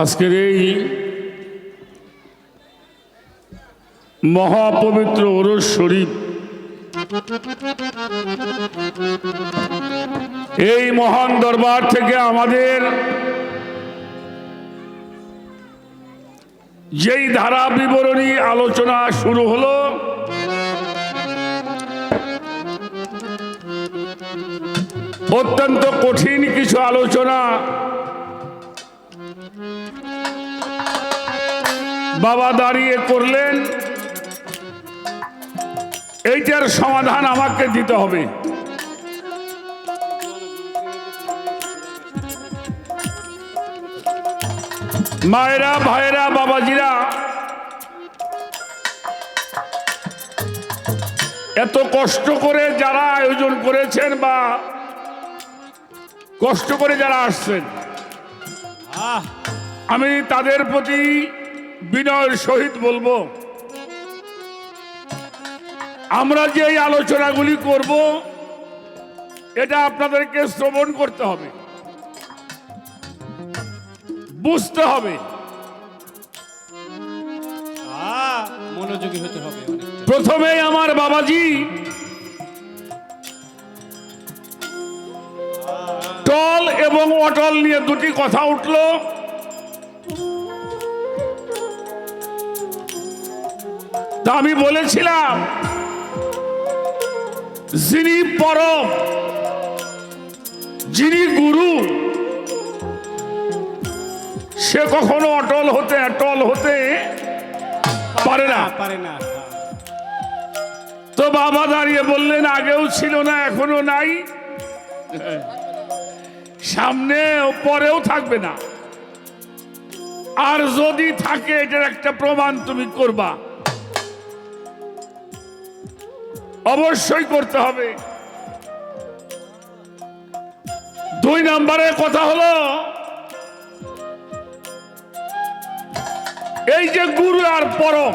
আজকের এই মহাপবিত্র ওরস শরীফ, এই মহান দরবার থেকে আমাদের যেই ধারা বিবরণী আলোচনা শুরু হলো, অত্যন্ত কঠিন কিছু আলোচনা বাবা দাঁড়িয়ে করলেন। এইটার সমাধান আমাকে দিতে হবে। মায়েরা ভাইয়েরা বাবাজিরা এত কষ্ট করে যারা আয়োজন করেছেন বা কষ্ট করে যারা আসছেন আমি তাদের প্রতি বিনয়ের সহিত বলব আমরা যে এই আলোচনাগুলি করব এটা আপনাদেরকে শ্রবণ করতে হবে। বুঝতে হবে। মনোযোগী হতে হবে। প্রথমেই আমার বাবাজি টল এবং অটল নিয়ে দুটি কথা উঠল। তা আমি বলেছিলাম যিনি পরম যিনি গুরু সে কখনো অটল হতে অটল হতে পারে না। পারে না। তো বাবা দাঁড়িয়ে বললেন আগেও ছিল না এখনও নাই। সামনে পরেও থাকবে না। আর যদি থাকে এটার একটা প্রমাণ তুমি করবা। অবশ্যই করতে হবে। দুই নম্বরের কথা হলো, এই যে গুরু আর পরম,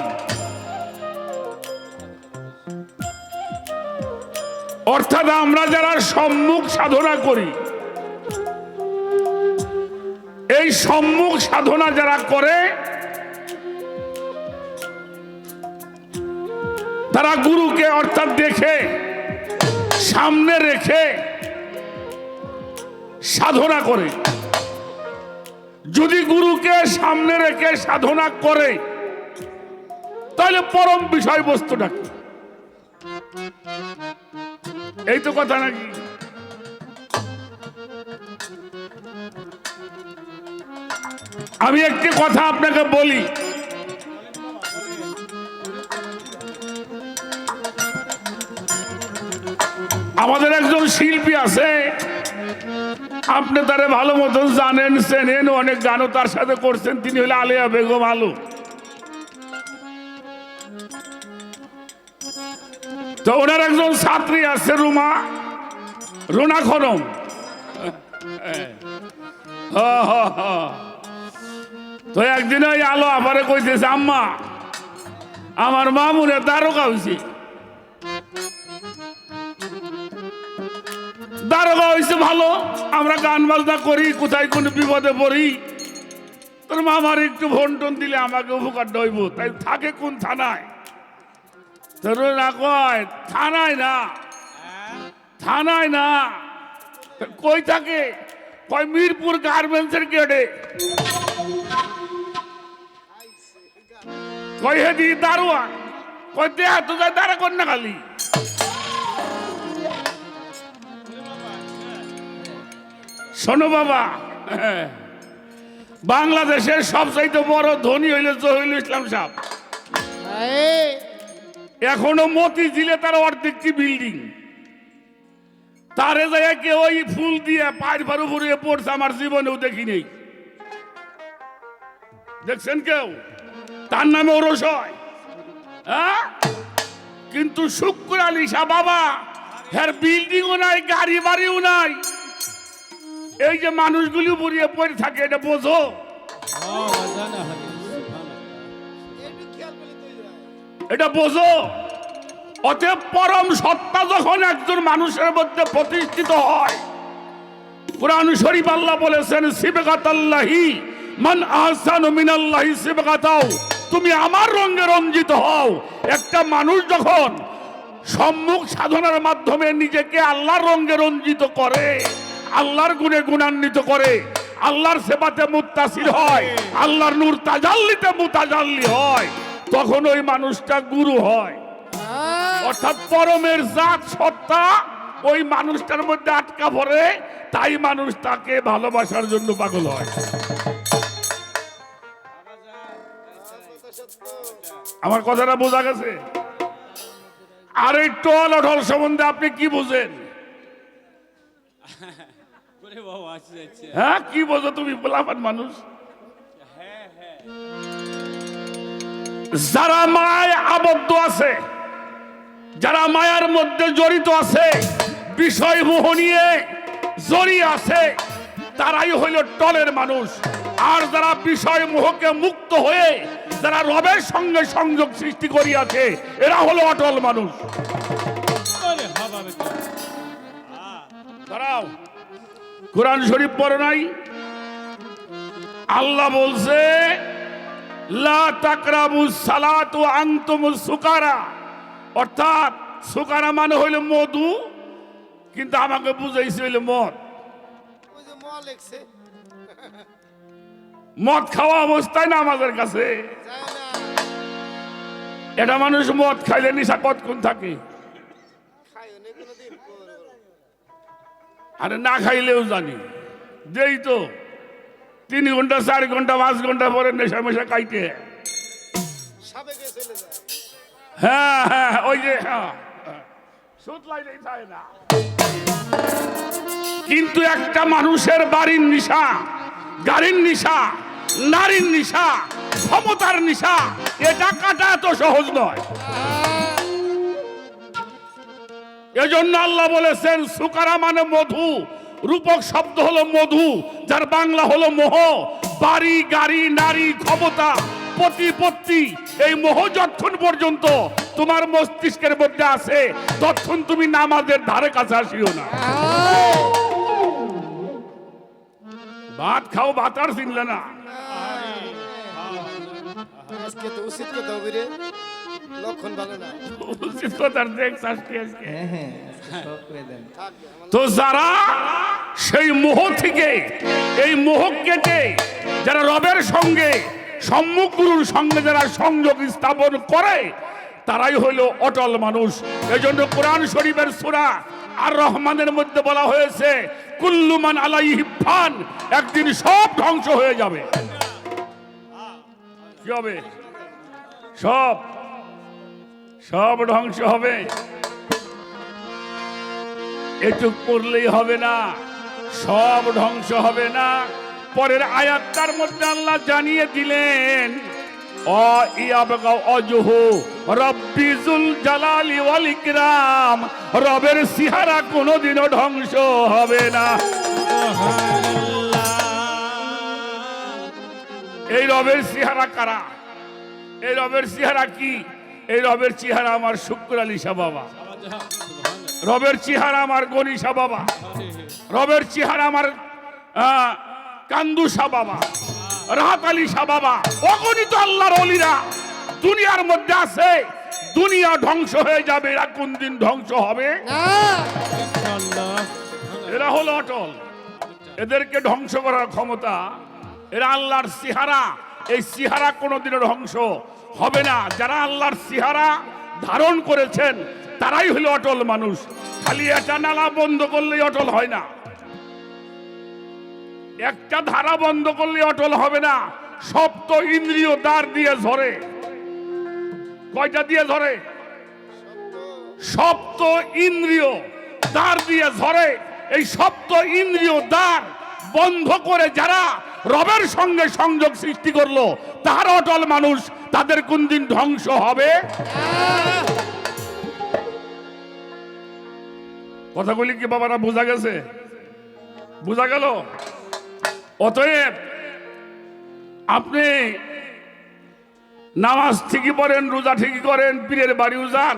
অর্থাৎ আমরা যারা সম্মুখ সাধনা করি, এই সম্মুখ সাধনা যারা করে তারা গুরুকে অর্থাৎ দেখে, সামনে রেখে, সাধনা করে। যদি গুরুকে সামনে রেখে সাধনা করে, তাহলে পরম বিষয়বস্তুটা কি? এই তো কথা নাকি? আমি একটি কথা আপনাকে বলি। আমাদের একজন শিল্পী আছে। আপনি তারে ভালো মতন জানেন চেনেন অনেক গানও তার সাথে করছেন। তিনি হলে আলিয়া বেগম আলু। তো ওনার একজন ছাত্রী আছে রুমা। রুনা খনম। হ, হ, হ। তো একদিন ওই আলো আবারে কইতেছে আম্মা আমার মা মামুনে তারকা হয়েছে দারোগা হয়েছে ভালো। আমরা গান বাজনা করি, কোথায় কোন বিপদে পড়ি। তোর মামার একটু ফোন টোন দিলে আমাকে উপকার দইব তাই থাকে কোন থানায়? তোর না কয়, থানায় না। থানায় না। কই থাকে? কয় মিরপুর গার্মেন্টসের গেটে। কই হেদি দারোয়া। কই দেহা তো যায় দাঁড়া কর না খালি শোনো বাবা। বাংলাদেশের সবচাইতে বড় ধনী হইল জহিরুল ইসলাম সাহেব। এখনও মতি ঝিলে তার অর্ধেক কি বিল্ডিং। তারে যায় কেউ ওই ফুল দিয়ে পায়ের ফার উপরে পড়ছে আমার জীবনেও দেখি নেই। দেখছেন কেউ? তার নামে ওরস হয়। হ্যাঁ? কিন্তু শুক্র আলী শাহ বাবা হ্যার বিল্ডিংও নাই গাড়ি বাড়িও নাই। এই যে মানুষগুলি বুড়িয়ে পড়ে থাকে, এটা বোঝো। এটা বোঝো। অতএব পরম সত্তা যখন একজন মানুষের মধ্যে প্রতিষ্ঠিত হয়, কোরআন শরীফ আল্লাহ বলেছেন সিবেকাতাল্লাহি মান আহসানু মিনাল্লাহি সিবগাতাও। তুমি আমার রঙে রঞ্জিত হও। একটা মানুষ যখন সম্মুখ সাধনার মাধ্যমে নিজেকে আল্লাহর রঙে রঞ্জিত করে আল্লাহর গুণে গুণান্বিত করে আল্লাহর সেবাতে মুত্তাসির হয় আল্লাহর নূর তাজাল্লিতে মুতাজাল্লি হয় তখন ওই মানুষটা গুরু হয়। অর্থাৎ পরমের জাত সত্তা ওই মানুষটার মধ্যে আটকা পড়ে তাই মানুষ তাকে ভালোবাসার জন্য পাগল হয়। আমার কথাটা বোঝা গেছে? আর এই টল অটল সম্বন্ধে আপনি কি বুঝেন? হ্যাঁ কি বোঝো তুমি বলাফান মানুষ? হ্যাঁ হ্যাঁ। যারা মায় আবদ্ধ আছে যারা মায়ার মধ্যে জড়িত আছে বিষয় মোহ নিয়ে জড়িয়ে আছে তারাই হইল টলের মানুষ। আর যারা বিষয় মোহকে মুক্ত হয়ে যারা রবের সঙ্গে সংযোগ সৃষ্টি করিয়াছে এরা হলো অটল মানুষ। দাঁড়াও। কোরআন শরীফ পড়ো নাই? আল্লাহ বলছে অর্থাৎ সুকারা মানে হইল মধু, কিন্তু আমাকে বুঝাইছে হইল মদ। মদ খাওয়া অবস্থায় না আমাদের কাছে। এটা মানুষ মদ খাইলে নিশা কতক্ষণ থাকে? আরে না খাইলেও জানি। যেই তো তিন ঘণ্টা চার ঘণ্টা পাঁচ ঘণ্টা পরে নেশা মেশা খাইতে হ্যাঁ। হ্যাঁ ওই যে হ্যাঁ সুদ লাইলেই থাকে না। কিন্তু একটা মানুষের বাড়ির নিশা গাড়ির নিশা নারীর নিশা ক্ষমতার নিশা এটা কাটা এত সহজ নয়। এজন্য আল্লাহ বলেছেন, সুকারা মানে মধু। রূপক শব্দ হলো মধু, যার বাংলা হলো মোহ। বাড়ি, গাড়ি, নারী, ক্ষমতা, প্রতিপত্তি, এই মোহ যতক্ষণ পর্যন্ত তোমার মস্তিষ্কের মধ্যে আছে, ততক্ষণ তুমি নামাজের ধারে কাছে আসিও না। ভাত খাও, ভাত আর চিনলে না। আজকে তো উচিত কথা লক্ষণ ভালো না। উচিত কথার দেখ শাস্তি আজকে। থাক আমার তো যারা সেই মোহ থেকে এই মোহ কেটে যারা রবের সঙ্গে সম্মুখ গুরুর সঙ্গে যারা সংযোগ স্থাপন করে তারাই হইল অটল মানুষ। এই জন্য কোরআন শরীফের সুরা আর রহমানের মধ্যে বলা হয়েছে কুল্লুমান আলাইহি ফান একদিন সব ধ্বংস হয়ে যাবে। কি হবে? সব। সব ধ্বংস হবে। এটুক পড়লেই হবে না, সব ধ্বংস হবে না। পরের আয়াতটার মধ্যে আল্লাহ জানিয়ে দিলেন রবের সিহারা কোনোদিনও ধ্বংস হবে না। এই রবের সিহারা কারা? এই রবের চেহারা কি? এই রবের চেহারা আমার শুক্র আলিশা বাবা। রবের চেহারা আমার গনিশা বাবা। রবের চেহারা আমার আহ, কান্দুসা বাবা। রাহাত আলী শাহ বাবা। অগণিত আল্লাহর অলিরা দুনিয়ার মধ্যে আছে। দুনিয়া ধ্বংস হয়ে যাবে। এরা কোন দিন ধ্বংস হবে? এরা হলো অটল। এদেরকে ধ্বংস করার ক্ষমতা এরা আল্লাহর সিহারা এই সিহারা কোনোদিনও ধ্বংস হবে না। যারা আল্লাহর সিহারা ধারণ করেছেন, তারাই হলো অটল মানুষ। খালি এটা নালা বন্ধ করলেই অটল হয় না। একটা ধারা বন্ধ করলে অটল হবে না। সপ্ত ইন্দ্রিয় দ্বার দিয়ে ঝরে। কয়টা দিয়ে ধরে সপ্ত ইন্দ্রিয় দ্বার দিয়ে ঝরে। এই সপ্ত ইন্দ্রিয় দ্বার বন্ধ করে যারা রবের সঙ্গে সংযোগ সৃষ্টি করল। তাহার অটল মানুষ, তাদের কোন দিন ধ্বংস হবে? কথাগুলি কি বাবারা বোঝা গেছে? বোঝা গেল? অতএব আপনি নামাজ ঠিকই পড়েন, রোজা ঠিকই করেন, পীরের বাড়িও যান,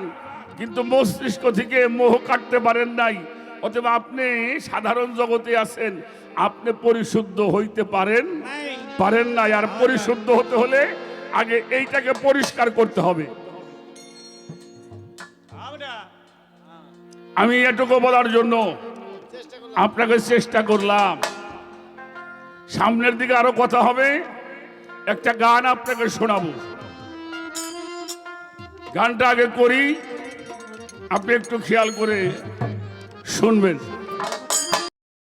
কিন্তু মস্তিষ্ক থেকে মোহ কাটতে পারেন নাই। অতএব আপনি সাধারণ জগতে আছেন। আপনি পরিশুদ্ধ হইতে পারেন। পারেন না আর পরিশুদ্ধ হতে হলে আগে এইটাকে পরিষ্কার করতে হবে। আমি এটুকু বলার জন্য আপনাকে চেষ্টা করলাম। সামনের দিকে আরও কথা হবে। একটা গান আপনাকে শোনাবো। গানটা আগে করি। আপনি একটু খেয়াল করে শুনবেন।